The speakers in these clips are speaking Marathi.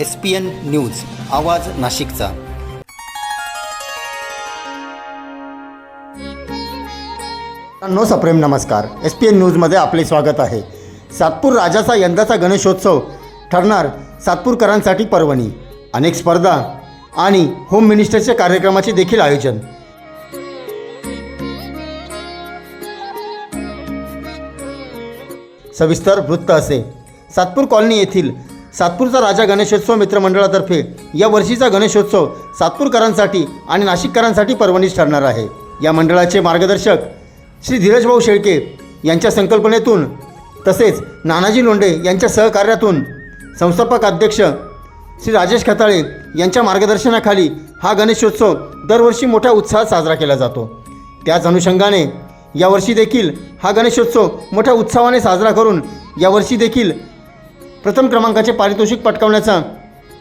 एस पी एन न्यूज आवाज नाशिकचा. नो सप्रेम नमस्कार. एस पी एन न्यूजमध्ये आपले स्वागत आहे. सातपूर राजाचा यंदाचा गणेशोत्सव ठरणार सातपूरकरांसाठी पर्वणी. अनेक स्पर्धा आणि होम मिनिस्टरच्या कार्यक्रमाचे देखील आयोजन. सविस्तर वृत्त असे. सातपूर कॉलनी येथील सातपूरचा राजा गणेशोत्सव मित्रमंडळातर्फे या वर्षीचा गणेशोत्सव सातपूरकरांसाठी आणि नाशिककरांसाठी पर्वणीच ठरणार आहे. या मंडळाचे मार्गदर्शक श्री धीरजभाऊ शेळके यांच्या संकल्पनेतून तसेच नानाजी लोंढे यांच्या सहकार्यातून संस्थापक अध्यक्ष श्री राजेश खताळे यांच्या मार्गदर्शनाखाली हा गणेशोत्सव दरवर्षी मोठ्या उत्साहात साजरा केला जातो. त्याच अनुषंगाने यावर्षी देखील हा गणेशोत्सव मोठ्या उत्साहाने साजरा करून यावर्षी देखील प्रथम क्रमांकाचे पारितोषिक पटकावण्याचा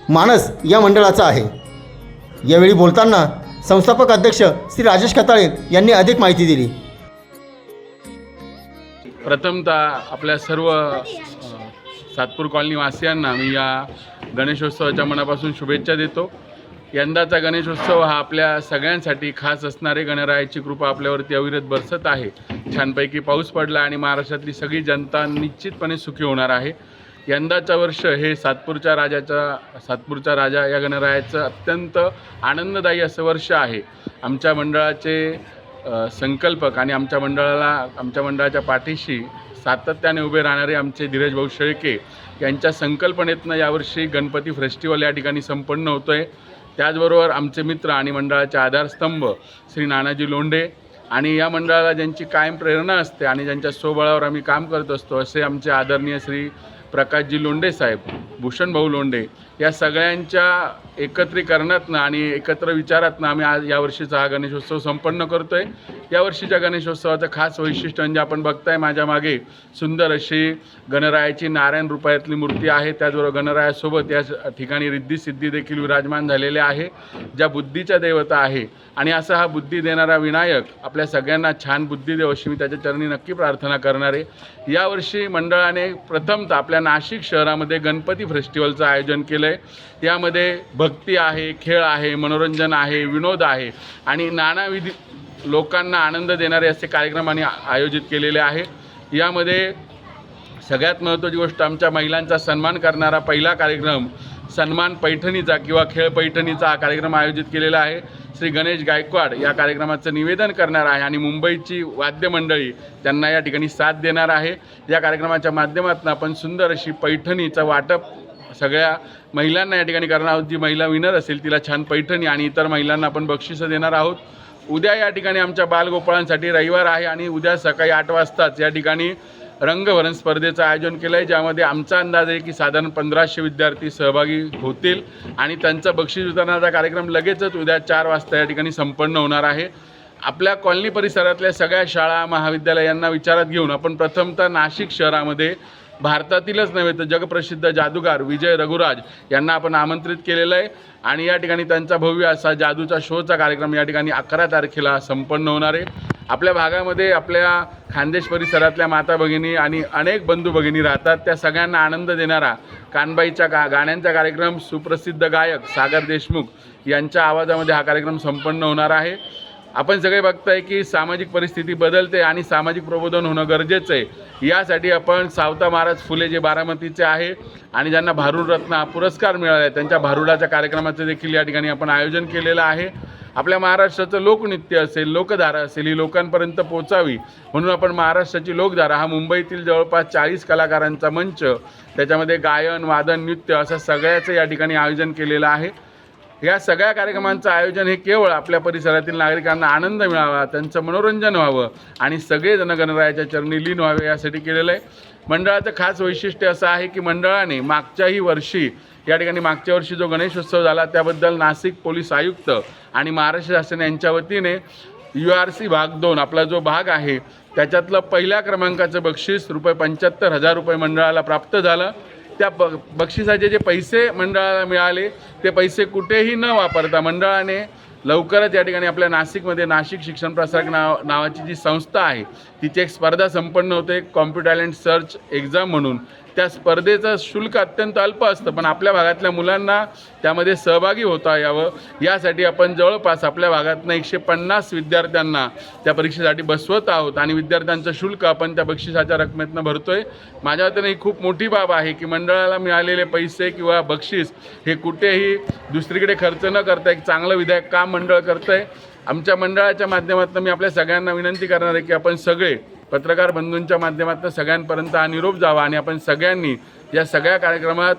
मानस या मंडळाचा आहे. यावेळी बोलताना संस्थापक अध्यक्ष श्री राजेश खताळे यांनी अधिक माहिती दिली. प्रथमतः आपल्या सर्व सातपूर कॉलनीवासियांना मी या गणेशोत्सवाच्या मनापासून शुभेच्छा देतो. यंदाचा गणेशोत्सव हा आपल्या सगळ्यांसाठी खास असणारे गणरायाची कृपा आपल्यावरती अविरत बरसत आहे. छानपैकी पाऊस पडला आणि महाराष्ट्रातली सगळी जनता निश्चितपणे सुखी होणार आहे. यंदाचं वर्ष हे सातपूरच्या राजाचा सातपूरच्या राजा या गणरायाचं अत्यंत आनंददायी असं वर्ष आहे. आमच्या मंडळाचे संकल्पक आणि आमच्या मंडळाला आमच्या मंडळाच्या पाठीशी सातत्याने उभे राहणारे आमचे धीरज भाऊ शेळके यांच्या संकल्पनेतनं यावर्षी गणपती फेस्टिवल या ठिकाणी संपन्न होतो आहे त्याचबरोबर आमचे मित्र आणि मंडळाचे आधारस्तंभ श्री नानाजी लोंढे आणि या मंडळाला ज्यांची कायम प्रेरणा असते आणि ज्यांच्या स्वबळावर आम्ही काम करत असतो असे आमचे आदरणीय श्री प्रकाशजी लोंढे साहेब भूषणभाऊ लोंडे लोंढे या सगळ्यांच्या एकत्रीकरणातनं आणि एकत्र विचारातनं आम्ही आज यावर्षीचा हा गणेशोत्सव संपन्न करतो आहे यावर्षीच्या गणेशोत्सवाचं खास वैशिष्ट्य म्हणजे आपण बघताय माझ्या मागे सुंदर अशी गणरायाची नारायण रुपयातली मूर्ती आहे. त्याचबरोबर गणरायासोबत या ठिकाणी रिद्धी सिद्धी देखील विराजमान झालेले आहे. ज्या बुद्धीच्या देवता आहे आणि असा हा बुद्धी देणारा विनायक आपल्या सगळ्यांना छान बुद्धी देव अशी मी त्याच्या चरणी नक्की प्रार्थना करणार आहे. यावर्षी मंडळाने प्रथमतः आपल्या नाशिक शहरामध्ये गणपती फेस्टिवलचं आयोजन केलं आहे यामध्ये भक्ती आहे खेळ आहे मनोरंजन आहे विनोद आहे आणि नानाविधी लोकांना आनंद देणारे असे कार्यक्रम आणि आयोजित केलेले आहे. यामध्ये सगळ्यात महत्त्वाची गोष्ट आमच्या महिलांचा सन्मान करणारा पहिला कार्यक्रम सन्मान पैठणीचा किंवा खेळ पैठणीचा हा कार्यक्रम आयोजित केलेला आहे. श्री गणेश गायकवाड या कार्यक्रमाचं निवेदन करणार आहे आणि मुंबईची वाद्यमंडळी त्यांना या ठिकाणी साथ देणार आहे. या कार्यक्रमाच्या माध्यमातून आपण सुंदर अशी पैठणीचं वाटप सगळ्या महिलांना या ठिकाणी करणार आहोत. जी महिला विनर असेल तिला छान पैठणी आणि इतर महिलांना आपण बक्षिसं देणार आहोत. उद्या या ठिकाणी आमच्या बालगोपाळांसाठी रविवार आहे आणि उद्या सकाळी आठ वाजताच या ठिकाणी रंगभरण स्पर्धेचं आयोजन केलं आहे ज्यामध्ये आमचा अंदाज आहे की साधारण पंधराशे विद्यार्थी सहभागी होतील आणि त्यांचा बक्षीस वितरणाचा कार्यक्रम लगेचच उद्या चार वाजता या ठिकाणी संपन्न होणार आहे. आपल्या कॉलनी परिसरातल्या सगळ्या शाळा महाविद्यालयांना विचारात घेऊन आपण प्रथमतः नाशिक शहरामध्ये भारतातीलच नव्हे तर जगप्रसिद्ध जादूगार विजय रघुराज यांना आपण आमंत्रित केलेलं आहे. आणि या ठिकाणी त्यांचा भव्य असा जादूचा शोचा कार्यक्रम या ठिकाणी अकरा तारखेला संपन्न होणार आहे. आपल्या भागामध्ये आपल्या खानदेश परिसरातल्या माता भगिनी आणि अनेक बंधू भगिनी राहतात. त्या सगळ्यांना आनंद देणारा कानबाईच्या गा गाण्यांचा कार्यक्रम सुप्रसिद्ध गायक सागर देशमुख यांच्या आवाजामध्ये हा कार्यक्रम संपन्न होणार आहे. आपण सगळे बघताय की सामाजिक परिस्थिती बदलते आणि सामाजिक प्रबोधन होणं गरजेचं आहे. यासाठी आपण सावता महाराज फुले जे बारामतीचे आहे आणि ज्यांना भारूड रत्न हा पुरस्कार मिळाला आहे त्यांच्या भारुडाच्या कार्यक्रमाचं देखील या ठिकाणी आपण आयोजन केलेलं आहे. आपल्या महाराष्ट्राचं लोकनृत्य असेल लोकधारा असेल ही लोकांपर्यंत पोचावी म्हणून आपण महाराष्ट्राची लोकधारा हा मुंबईतील जवळपास चाळीस कलाकारांचा मंच त्याच्यामध्ये गायन वादन नृत्य असं सगळ्याचं या ठिकाणी आयोजन केलेलं आहे. या सगळ्या कार्यक्रमांचं आयोजन हे केवळ आपल्या परिसरातील नागरिकांना आनंद मिळावा त्यांचं मनोरंजन व्हावं आणि सगळे जनगणरायाच्या चरणी लीन व्हावे यासाठी केलेलं आहे. मंडळाचं खास वैशिष्ट्य असं आहे की मंडळाने मागच्याही वर्षी या ठिकाणी मागच्या वर्षी जो गणेशोत्सव झाला त्याबद्दल नाशिक पोलीस आयुक्त आणि महाराष्ट्र शासन यांच्या वतीने यू आर सी भाग दोन आपला जो भाग आहे त्याच्यातलं पहिल्या क्रमांकाचं बक्षीस रुपये पंच्याहत्तर हजार रुपये मंडळाला प्राप्त झालं. त्या ब बक्षिसाचे जे पैसे मंडळाला मिळाले ते पैसे कुठेही न वापरता मंडळाने लवकरच या ठिकाणी आपल्या नाशिकमध्ये नाशिक शिक्षण प्रसारक नाव नावाची जी संस्था आहे तिची एक स्पर्धा संपन्न होते कॉम्प्युटर टॅलेंट सर्च एक्झाम म्हणून. त्या स्पर्धेचं शुल्क अत्यंत अल्प असतं पण आपल्या भागातल्या मुलांना त्यामध्ये सहभागी होता यावं. यासाठी आपण जवळपास आपल्या भागातनं एकशे पन्नास विद्यार्थ्यांना त्या परीक्षेसाठी बसवत आहोत आणि विद्यार्थ्यांचं शुल्क आपण त्या बक्षिसाच्या रकमेतनं आहे माझ्या वतीने ही खूप मोठी बाब आहे की मंडळाला मिळालेले पैसे किंवा बक्षीस हे कुठेही दुसरीकडे खर्च न करता एक चांगलं विधायक काम मंडळ करतं आहे आमच्या मंडळाच्या माध्यमातून मी आपल्या सगळ्यांना विनंती करणार आहे की आपण सगळे पत्रकार बंधूंच्या माध्यमातून सगळ्यांपर्यंत हा निरोप जावा आणि आपण सगळ्यांनी या सगळ्या कार्यक्रमात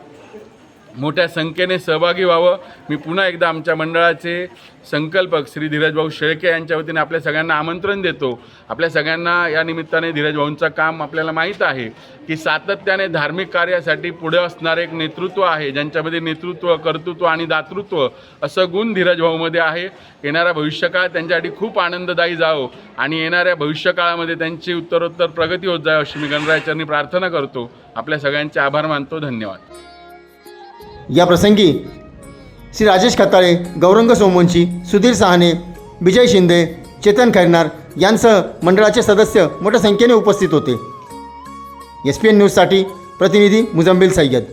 मोठ्या संख्येने सहभागी व्हावं. मी पुन्हा एकदा आमच्या मंडळाचे संकल्पक श्री धीरजभाऊ शेळके यांच्या वतीने आपल्या सगळ्यांना आमंत्रण देतो. आपल्या सगळ्यांना या निमित्ताने धीरजभाऊंचं काम आपल्याला माहीत आहे की सातत्याने धार्मिक कार्यासाठी पुढे असणारे एक नेतृत्व आहे ज्यांच्यामध्ये नेतृत्व कर्तृत्व आणि दातृत्व असं गुण धीरजभाऊमध्ये आहे. येणारा भविष्यकाळ त्यांच्यासाठी खूप आनंददायी जावो आणि येणाऱ्या भविष्यकाळामध्ये त्यांची उत्तरोत्तर प्रगती होत जावं अशी मी गणरायाचरणी प्रार्थना करतो. आपल्या सगळ्यांचे आभार मानतो. धन्यवाद. या प्रसंगी श्री राजेश खताळे गौरंग सोमवंशी सुधीर सहाने विजय शिंदे चेतन खैरनार यांसह मंडळाचे सदस्य मोठ्या संख्येने उपस्थित होते. एस पी एन न्यूजसाठी प्रतिनिधी मुजम्बिल सय्यद.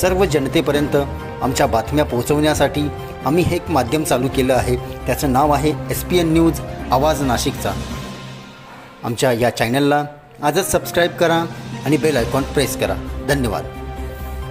सर्व जनतेपर्यंत आमच्या बातम्या पोहोचवण्यासाठी आम्ही हे एक माध्यम चालू केलं आहे. त्याचं नाव आहे एस पी एन न्यूज आवाज नाशिकचा. आमच्या या चॅनलला आजच सबस्क्राईब करा आणि बेल आयकॉन प्रेस करा. धन्यवाद.